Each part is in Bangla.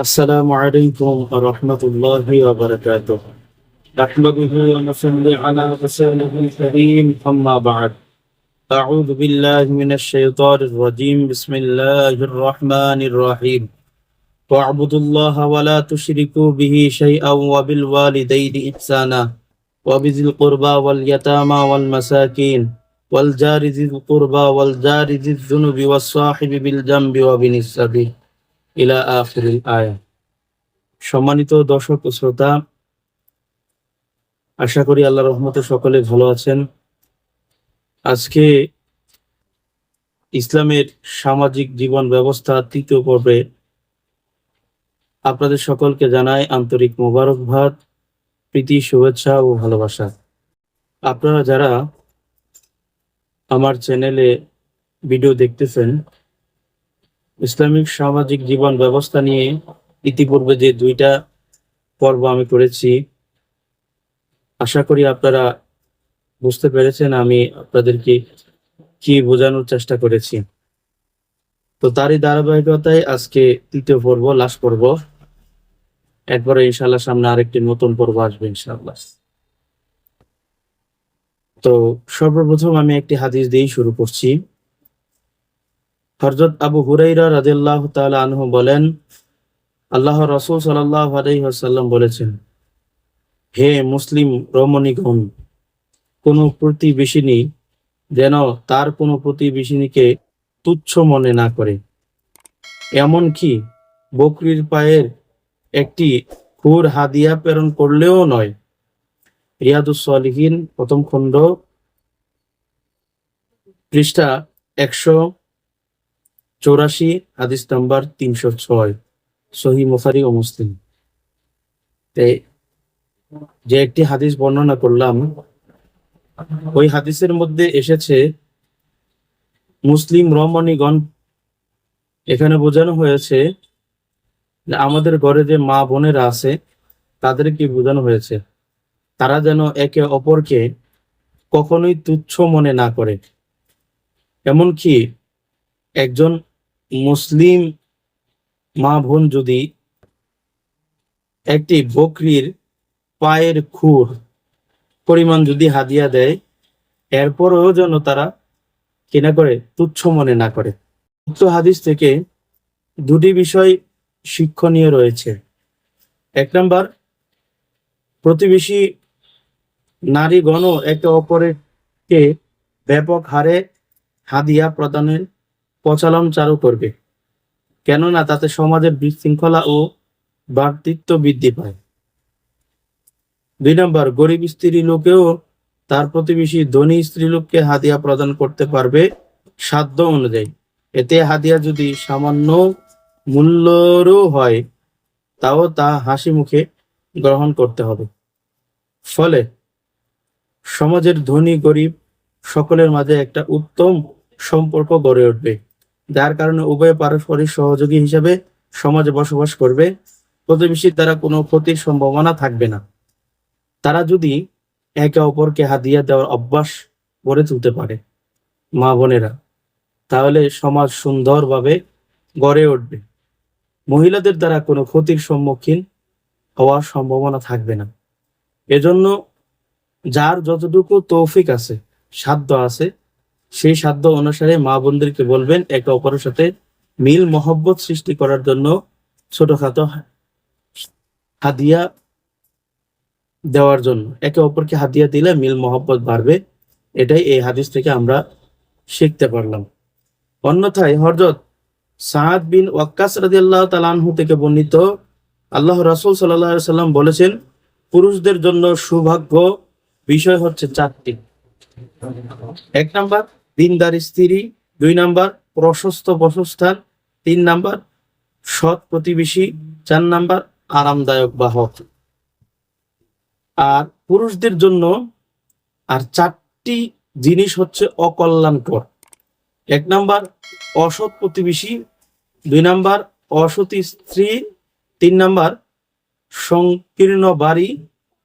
السلام عليكم ورحمة الله وبركاته. نحمده ونصلي على رسوله الكريم. أما بعد أعوذ بالله من الشيطان الرجيم. بسم الله الرحمن الرحيم. واعبدوا الله ولا تشركوا به شيئا وبالوالدين إحسانا. وبذي القربى واليتامى والمساكين. والجار ذي القربى والجار ذي الذنب والصاحب بالجنب وابن السبيل. ইলা আখিরিল আয়া। সম্মানিত দর্শক ও শ্রোতা, আশা করি আল্লাহ রহমতে সকলে ভালো আছেন। আজকে ইসলামের সামাজিক জীবন ব্যবস্থা তৃতীয় পর্বে আপনাদের সকলকে জানাই আন্তরিক মোবারকবাদ, প্রীতি, শুভেচ্ছা ও ভালোবাসা। আপনারা যারা আমার চ্যানেলে ভিডিও দেখতেছেন ইসলামিক সামাজিক জীবন ব্যবস্থা নিয়ে ইতিপূর্বে যে দুইটা পর্ব আমি করেছি, আশা করি আপনারা বুঝতে পেরেছেন আমি আপনাদেরকে কি বোঝানোর চেষ্টা করেছি। তো তারই ধারাবাহিকতায় আজকে তৃতীয় পর্ব, লাস্ট পর্ব। একবারে ইনশাল্লাহ সামনে আরেকটি নতুন পর্ব আসবে ইনশাল্লাহ তো সর্বপ্রথম আমি একটি হাদিস দিয়েই শুরু করছি। হরজত আবু হুরাইরা রাদিয়াল্লাহু তাআলা আনহু বলেন আল্লাহ রসুল আলাইহি বলেছেন, হে মুসলিম রমণীগণ, কোন প্রতিবেশিনী যেন তার কোনো প্রতিবেশিনীকে তুচ্ছ মনে না করে। এমন কি বকরির পায়ের একটি খুর হাদিয়া প্রেরণ করলেও নয়? রিয়াদুস সালিহিন, প্রথম খণ্ড, পৃষ্ঠা একশো চৌরাশি, হাদিস নাম্বার তিনশো ছয়, সহি মুখারি ও মুসলিম। যে একটি হাদিস বর্ণনা করলাম, ওই হাদিসের মধ্যে এসেছে, মুসলিম রমণীগণ, এখানে বোঝানো হয়েছে আমাদের ঘরে যে মা বোনেরা আছে, তাদেরকে বোঝানো হয়েছে। তারা যেন একে অপরকে কখনোই তুচ্ছ মনে না করে। এমনকি একজন মুসলিম মা বোন যদি একটি বকরির পায়ের খুর পরিমাণ যদি হাদিয়া দেয়, এরপরেও যেন তারা কিনা করে, তুচ্ছ মনে না করে। উক্ত হাদিস থেকে দুটি বিষয় শিক্ষণীয় রয়েছে। এক নম্বর, প্রতিবেশী নারীগণ একে অপরকে ব্যাপক হারে হাদিয়া প্রদানের প্রচলন চালু করবে। কেননা তাতে সমাজের বিশৃঙ্খলা ও ভ্রাতৃত্ব বৃদ্ধি পায়। দুই নম্বর, গরিব স্ত্রী লোকেও তার প্রতিবেশী ধনী স্ত্রী লোককে হাদিয়া প্রদান করতে পারবে সাধ্য অনুযায়ী। এতে হাদিয়া যদি সামান্য মূল্যরও হয়, তাও তা হাসি মুখে গ্রহণ করতে হবে। ফলে সমাজের ধনী গরিব সকলের মাঝে একটা উত্তম সম্পর্ক গড়ে উঠবে। যার কারণে উভয় পারস্পরিক সহযোগী হিসেবে সমাজে বসবাস করবে। প্রতিবেশীর দ্বারা কোনো ক্ষতির সম্ভাবনা থাকবে না। তারা যদি একে অপরকে হাদিয়া দেওয়ার অভ্যাস গড়ে তুলতে পারে, মা বোনেরা, তাহলে সমাজ সুন্দরভাবে গড়ে উঠবে। মহিলাদের দ্বারা কোনো ক্ষতির সম্মুখীন হওয়ার সম্ভাবনা থাকবে না। এজন্য যার যতটুকু তৌফিক আছে, সাধ্য আছে সেই সাধ্য অনুসারে মা বোনদেরকে বলবেন একে অপরের সাথে মিল মহব্বত সৃষ্টি করার জন্য ছোটখাটো হাদিয়া দেওয়ার জন্য। একে অপরকে হাদিয়া দিলে মিল মহব্বত বাড়বে। এটাই এই হাদিস থেকে আমরা শিখতে পারলাম। অন্যথায় হরজত সাদ বিন ওয়াক্কাস রাদিয়াল্লাহু তাআলা আনহু থেকে বর্ণিত আল্লাহ রাসূল আলাইহি সাল্লাম বলেছেন, পুরুষদের জন্য সৌভাগ্য বিষয় হচ্ছে চারটি। এক নাম্বার দিনদার স্ত্রী, দুই নাম্বার, প্রশস্ত বসস্থান, তিন নাম্বার, সৎ প্রতিবেশী, চার নাম্বার, আরামদায়ক বাহক। আর পুরুষদের জন্য আর চারটি জিনিস হচ্ছে অকল্যাণকর। এক নাম্বার, অসৎ প্রতিবেশী, দুই নাম্বার অসতী স্ত্রী, তিন নাম্বার, সংকীর্ণ বাড়ি,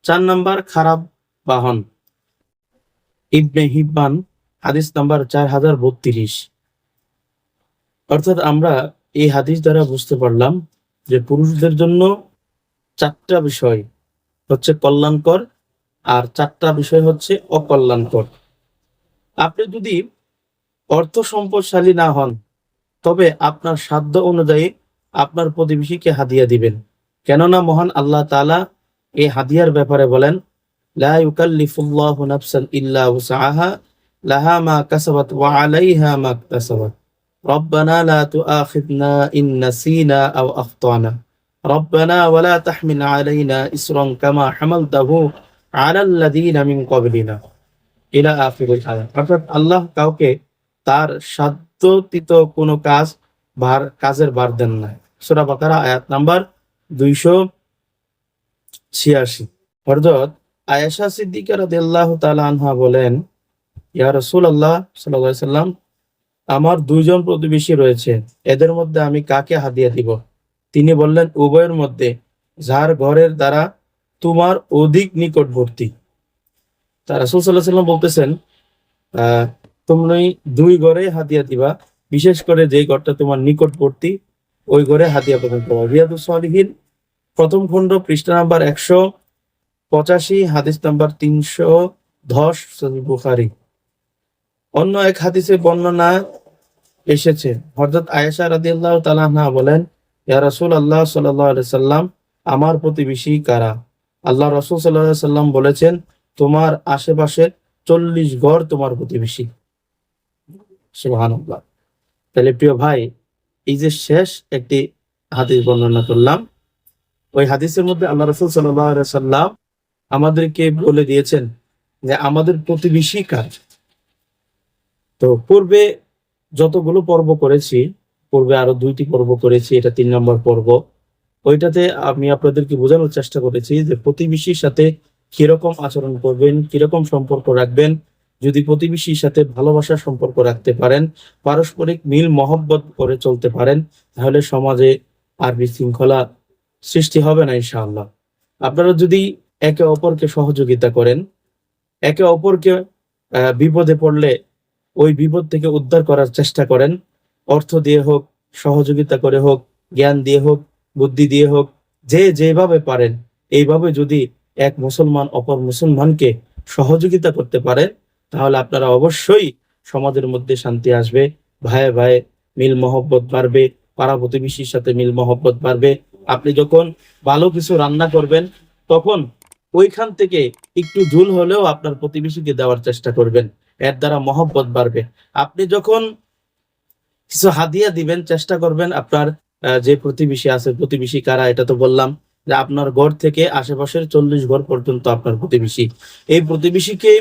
চার নাম্বার, খারাপ বাহন। ইবনে হিব্বান হাদিস নাম্বার চার হাজার বত্রিশ। অর্থাৎ আমরা এই হাদিস দ্বারা বুঝতে পারলাম যে পুরুষদের জন্য চারটা বিষয় হচ্ছে কল্যাণকর আর চারটা বিষয় হচ্ছে অকল্যাণকর। আপনি যদি অর্থ সম্পদশালী না হন, তবে আপনার সাধ্য অনুযায়ী আপনার প্রতিবেশীকে হাদিয়া দিবেন। কেননা মহান আল্লাহ তালা এই হাদিয়ার ব্যাপারে বলেন, লা ইউকাল্লিফুল্লাহু নাফসান ইল্লা উসআহা লাহা মা কাসাবাত ওয়া আলাইহা মা ইকতাসাবাত ربنا لا تؤاخذنا إن نسينا أو أخطأنا ربنا ولا تحمل علينا إسرا كما حملته على الذين من قبلنا إلى آخر الآية অর্থাৎ আল্লাহ কাউকে তার সাধ্যতীত কোনো কাজ ভার কাজের ভার দেন না সূরা বাকারা আয়াত নাম্বার দুইশো ছিয়াশি অর্থাৎ আয়েশা সিদ্দিকা রাদিয়াল্লাহু তাআলা আনহা বলেন ইয়া আমার দুইজন প্রতিবেশী রয়েছে, এদের মধ্যে আমি কাকে হাদিয়া দিব? তিনি বললেন, উভয়ের মধ্যে যার ঘরের দ্বারা তোমার অধিক নিকটবর্তী। তা রাসূল আলাইহি সাল্লাম বলতেছেন তুমি দুই ঘরে হাদিয়া দিবা, বিশেষ করে যে ঘরটা তোমার নিকটবর্তী, ওই ঘরে হাদিয়া প্রদান করবা। রিয়াদুস সালিহিন, প্রথম খণ্ড পৃষ্ঠা নাম্বার একশো পঁচাশি, হাদিস নাম্বার তিনশো দশ বুখারী। অন্য এক হাদিসে বর্ণনা এসেছে। হযরত আয়েশা রাদিয়াল্লাহু তাআলা আনহা বলেন, ইয়া সাল্লাল্লাহু আলাইহি সাল্লাম, আমার প্রতিবেশী কারা? আল্লাহ রাসূল আলাইহি সাল্লাম বলেছেন, তোমার আশেপাশে চল্লিশ ঘর তোমার প্রতিবেশী। সুবহানাল্লাহ। তাহলে প্রিয় ভাই, এই যে শেষ একটি হাদিস বর্ণনা করলাম, ওই হাদিসের মধ্যে আল্লাহ রসুল সাল্লাম আমাদেরকে বলে দিয়েছেন যে, আমাদের প্রতিবেশী কাজ তো পূর্বে যতগুলো পর্ব করেছি, পূর্বে আরও দুইটি পর্ব করেছি, এটা তিন নম্বর পর্ব। ওইটাতে আমি আপনাদেরকে বোঝানোর চেষ্টা করেছি যে প্রতিবেশীর সাথে কীরকম আচরণ করবেন, কীরকম সম্পর্ক রাখবেন। যদি প্রতিবেশীর সাথে ভালোবাসার সম্পর্ক রাখতে পারেন, পারস্পরিক মিল মহব্বত করে চলতে পারেন, তাহলে সমাজে আর বিশৃঙ্খলা সৃষ্টি হবে না, ইনশাআল্লাহ। আপনারা যদি একে অপরকে সহযোগিতা করেন, একে অপরকে বিপদে পড়লে ওই বিপদ থেকে উদ্ধার করার চেষ্টা করেন। অর্থ দিয়ে হোক, সহযোগিতা করে হোক, জ্ঞান দিয়ে হোক, বুদ্ধি দিয়ে হোক, যে যেভাবে পারেন, এইভাবে যদি এক মুসলমান অপর মুসলমানকে সহযোগিতা করতে পারে, তাহলে আপনারা অবশ্যই সমাজের মধ্যে শান্তি আসবে, ভাইয়ে ভাইয়ে মিল মহব্বত বাড়বে, পাড়া প্রতিবেশীর সাথে মিল মহব্বত বাড়বে। আপনি যখন ভালো কিছু রান্না করবেন, তখন ওইখান থেকে একটু ঝুল হলেও আপনার প্রতিবেশীকে দেওয়ার চেষ্টা করবেন। এর দ্বারা মহব্বত বাড়বে। আপনি যখন কিছু হাদিয়া দিবেন চেষ্টা করবেন আপনার যে প্রতিবেশী আছে প্রতিবেশী কারা এটা তো বললাম যে আপনার ঘর থেকে আশেপাশের চল্লিশ ঘর পর্যন্ত আপনার প্রতিবেশী। এই প্রতিবেশীকে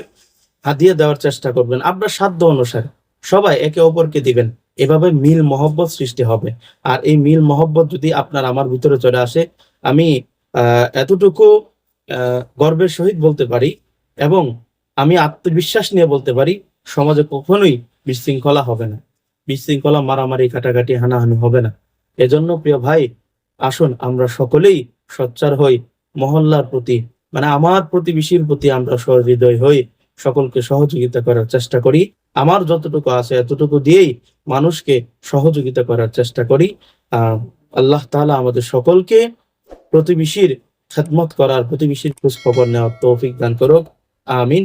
হাদিয়া দেওয়ার চেষ্টা করবেন। আপনার সাধ্য অনুসারে সবাই একে অপরকে দিবেন। এভাবে মিল মহব্বত সৃষ্টি হবে। আর এই মিল মহব্বত যদি আপনার আমার ভিতরে চলে আসে আমি আহ, এতটুকু গর্বের সহিত বলতে পারি এবং আমি আত্মবিশ্বাস নিয়ে বলতে পারি, সমাজে কখনোই বিশৃঙ্খলা হবে না। বিশৃঙ্খলা, মারামারি, কাটাকাটি, হানাহানি হবে না। এজন্য প্রিয় ভাই, আসুন আমরা সকলেই সোচ্চার হই, মহল্লার প্রতি মানে আমার প্রতিবেশীর প্রতি আমরা সহৃদয় হই, সকলকে সহযোগিতা করার চেষ্টা করি। আমার যতটুকু আছে এতটুকু দিয়েই মানুষকে সহযোগিতা করার চেষ্টা করি। আল্লাহ তাআলা আমাদের সকলকে প্রতিবেশীর খেদমত করার, প্রতিবেশীর খোঁজ খবর নেওয়ার তৌফিক দান করুক। আমিন।